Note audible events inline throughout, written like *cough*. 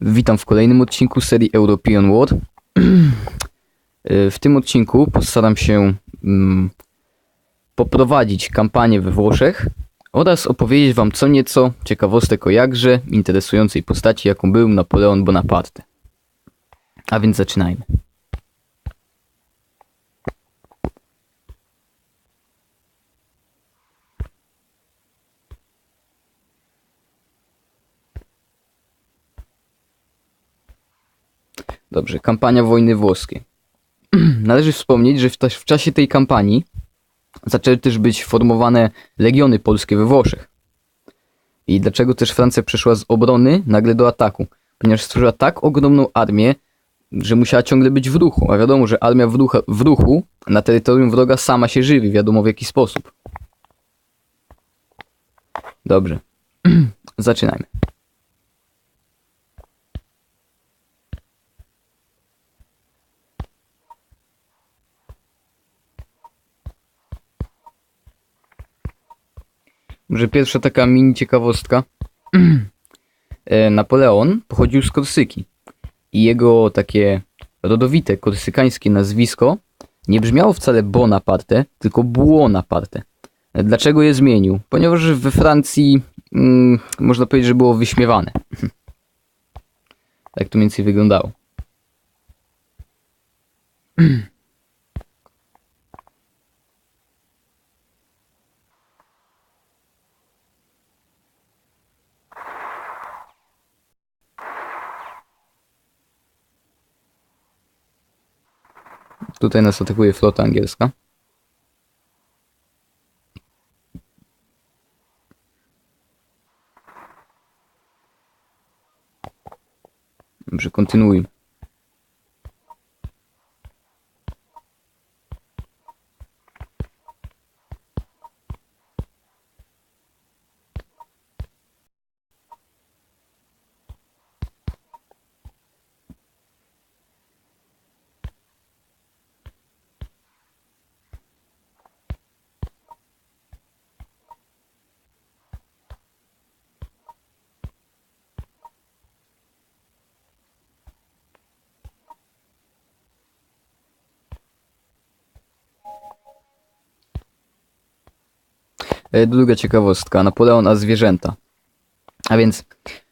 Witam w kolejnym odcinku serii European War. *clears throat* W tym odcinku postaram się mm, poprowadzić kampanię we Włoszech oraz opowiedzieć wam co nieco ciekawostek o jakże interesującej postaci, jaką był Napoleon Bonaparte. A więc zaczynajmy. Dobrze, kampania wojny włoskiej. *clears throat* Należy wspomnieć, że w, w czasie tej kampanii zaczęły też być formowane legiony polskie we Włoszech. I dlaczego też Francja przeszła z obrony nagle do ataku? Ponieważ stworzyła tak ogromną armię, że musiała ciągle być w ruchu. A wiadomo, że armia w, ruchu, w ruchu na terytorium wroga sama się żywi, wiadomo w jaki sposób. Dobrze. *clears throat* Zaczynajmy. Może pierwsza taka mini ciekawostka. *clears throat* E, Napoleon pochodził z Korsyki i jego takie rodowite korsykańskie nazwisko nie brzmiało wcale Bonaparte, tylko Buonaparte. E, Dlaczego je zmienił? Ponieważ we Francji mm, można powiedzieć, że było wyśmiewane. *clears throat* tak to mniej więcej wyglądało. *clears throat* Tutaj nas atakuje flota angielska. Dobrze, kontynuujmy. E, Druga ciekawostka. Napoleon a zwierzęta. A więc,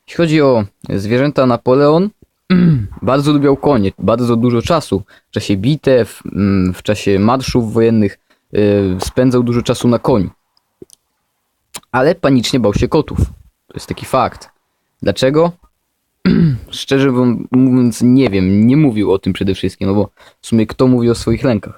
jeśli chodzi o zwierzęta Napoleon, *clears throat* bardzo lubiał konie, bardzo dużo czasu w czasie bitew, mm, w czasie marszów wojennych e, spędzał dużo czasu na koniu. Ale panicznie bał się kotów. To jest taki fakt. Dlaczego? *clears throat* Szczerze mówiąc, nie wiem, nie mówił o tym przede wszystkim, no bo w sumie kto mówi o swoich lękach?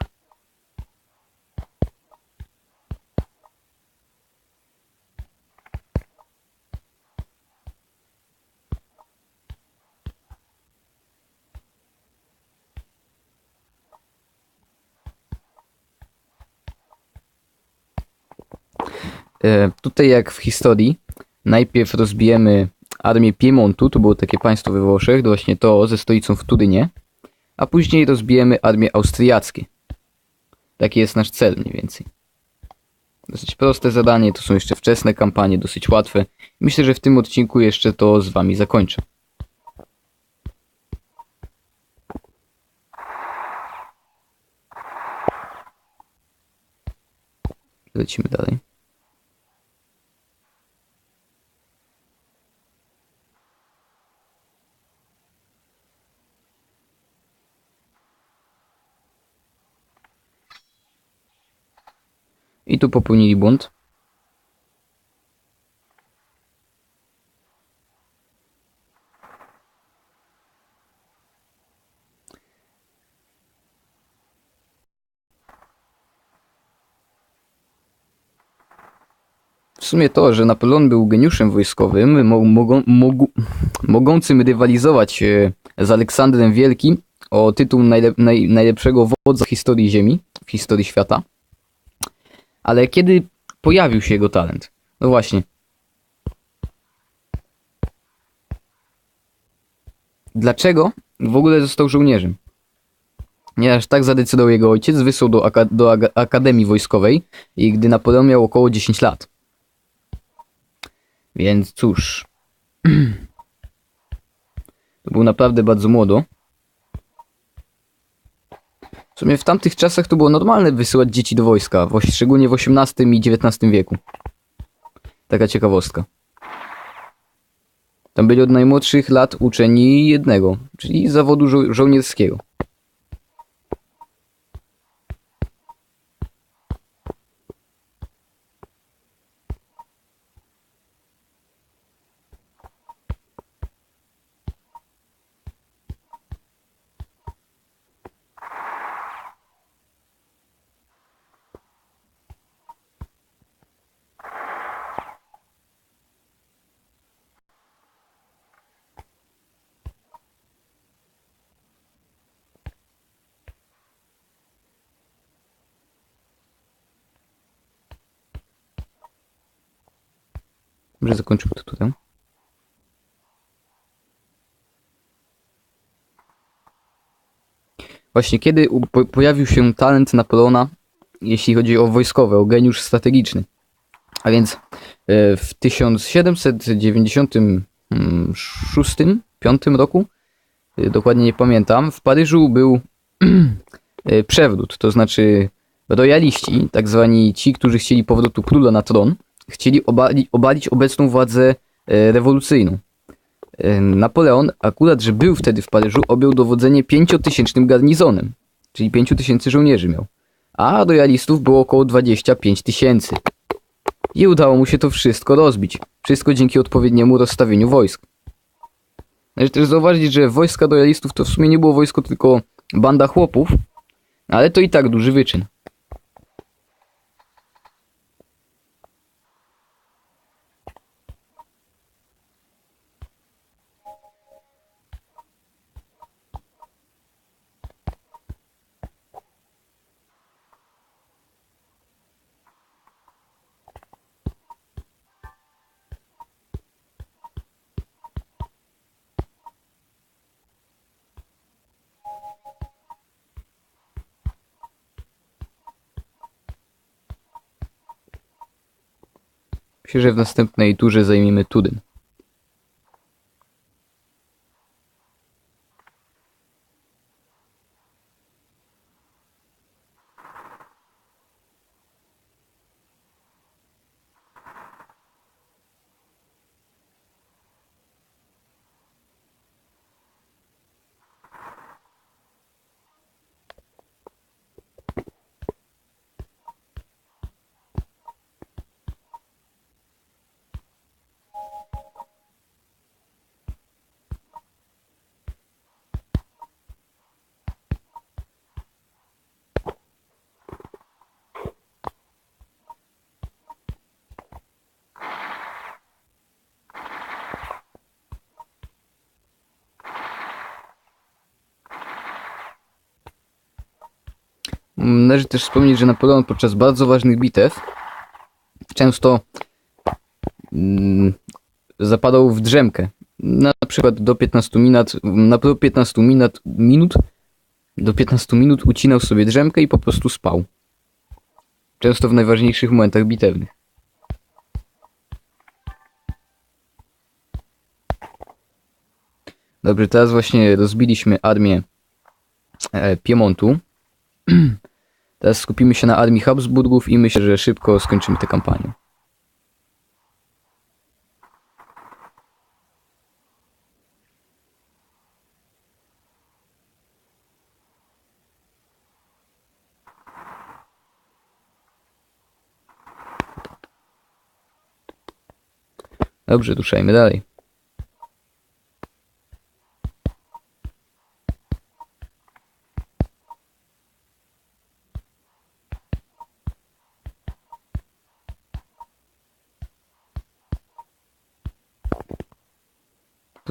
Tutaj jak w historii, najpierw rozbijemy armię Piemontu, to było takie państwo we Włoszech, właśnie to ze stolicą w Turynie, a później rozbijemy armię austriackie. Taki jest nasz cel mniej więcej. Dosyć proste zadanie, to są jeszcze wczesne kampanie, dosyć łatwe. Myślę, że w tym odcinku jeszcze to z wami zakończę. Lecimy dalej. I tu popełnili błąd. W sumie to, że Napoleon był geniuszem wojskowym, mo mogą, mogu mogącym rywalizować e, z Aleksandrem Wielkim o tytuł najle naj najlepszego wodza w historii Ziemi, w historii świata. Ale kiedy pojawił się jego talent? No właśnie. Dlaczego w ogóle został żołnierzem? Ponieważ tak zadecydował jego ojciec, wysłał do, aka do Akademii Wojskowej i gdy Napoleon miał około 10 lat. Więc cóż. *clears throat* był naprawdę bardzo młodo. W sumie w tamtych czasach to było normalne wysyłać dzieci do wojska, szczególnie w XVIII i XIX wieku. Taka ciekawostka. Tam byli od najmłodszych lat uczeni jednego, czyli zawodu żo- żołnierskiego. Dobrze, zakończymy to tutaj. Właśnie kiedy po, pojawił się talent Napoleona, jeśli chodzi o wojskowe, o geniusz strategiczny. A więc e, w 1796-5 roku, e, dokładnie nie pamiętam, w Paryżu był *clears throat* e, przewrót, to znaczy rojaliści, tak zwani ci, którzy chcieli powrotu króla na tron, chcieli obali, obalić obecną władzę e, rewolucyjną. E, Napoleon, akurat, że był wtedy w Paryżu, objął dowodzenie pięciotysięcznym garnizonem, czyli pięciu tysięcy żołnierzy miał, a royalistów było około 25 tysięcy. I udało mu się to wszystko rozbić. Wszystko dzięki odpowiedniemu rozstawieniu wojsk. Należy też zauważyć, że wojska royalistów to w sumie nie było wojsko, tylko banda chłopów, ale to i tak duży wyczyn. Myślę, że w następnej turze zajmiemy Tudyn. Należy też wspomnieć, że Napoleon podczas bardzo ważnych bitew często mm, zapadał w drzemkę. Na przykład do 15 minut, na do 15 minut, minut, do 15 minut ucinał sobie drzemkę i po prostu spał. Często w najważniejszych momentach bitewnych. Dobrze, teraz właśnie rozbiliśmy armię e, Piemontu. *clears throat* Teraz skupimy się na armii Habsburgów i myślę, że szybko skończymy tę kampanię. Dobrze, ruszajmy dalej.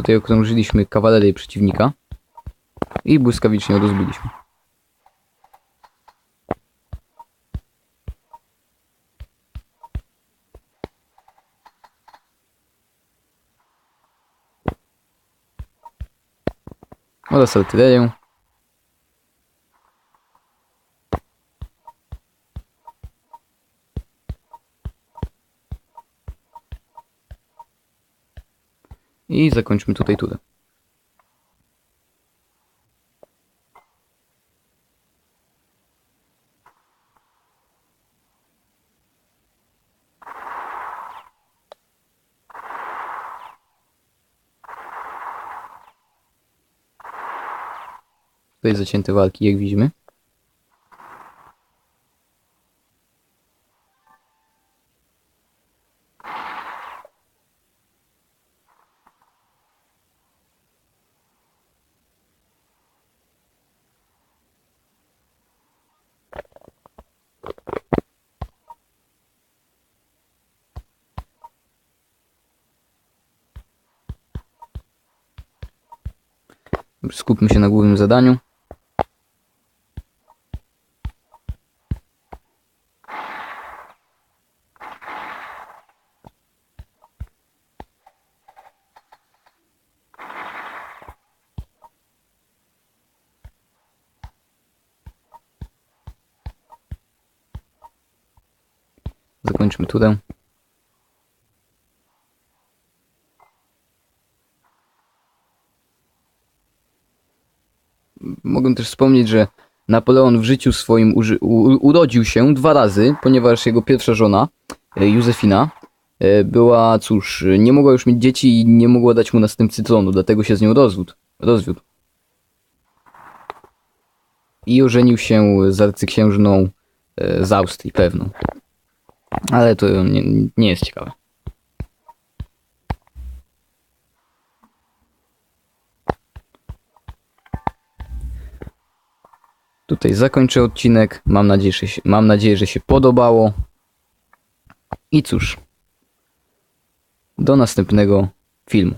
Tutaj okrążyliśmy kawalerię przeciwnika i błyskawicznie rozbiliśmy. Oraz artylerię. I zakończmy tutaj tudę. Tutaj zacięte walki, jak widzimy. Skupmy się na głównym zadaniu. Zakończmy turę. Mogę też wspomnieć, że Napoleon w życiu swoim urodził się dwa razy, ponieważ jego pierwsza żona, e, Józefina, e, była, cóż, nie mogła już mieć dzieci i nie mogła dać mu następcy tronu, dlatego się z nią rozwiódł. rozwiódł. I ożenił się z arcyksiężną e, z Austrii, pewną. Ale to nie, nie jest ciekawe. Tutaj zakończę odcinek. Mam nadzieję, że się, mam nadzieję, że się podobało. I cóż, do następnego filmu.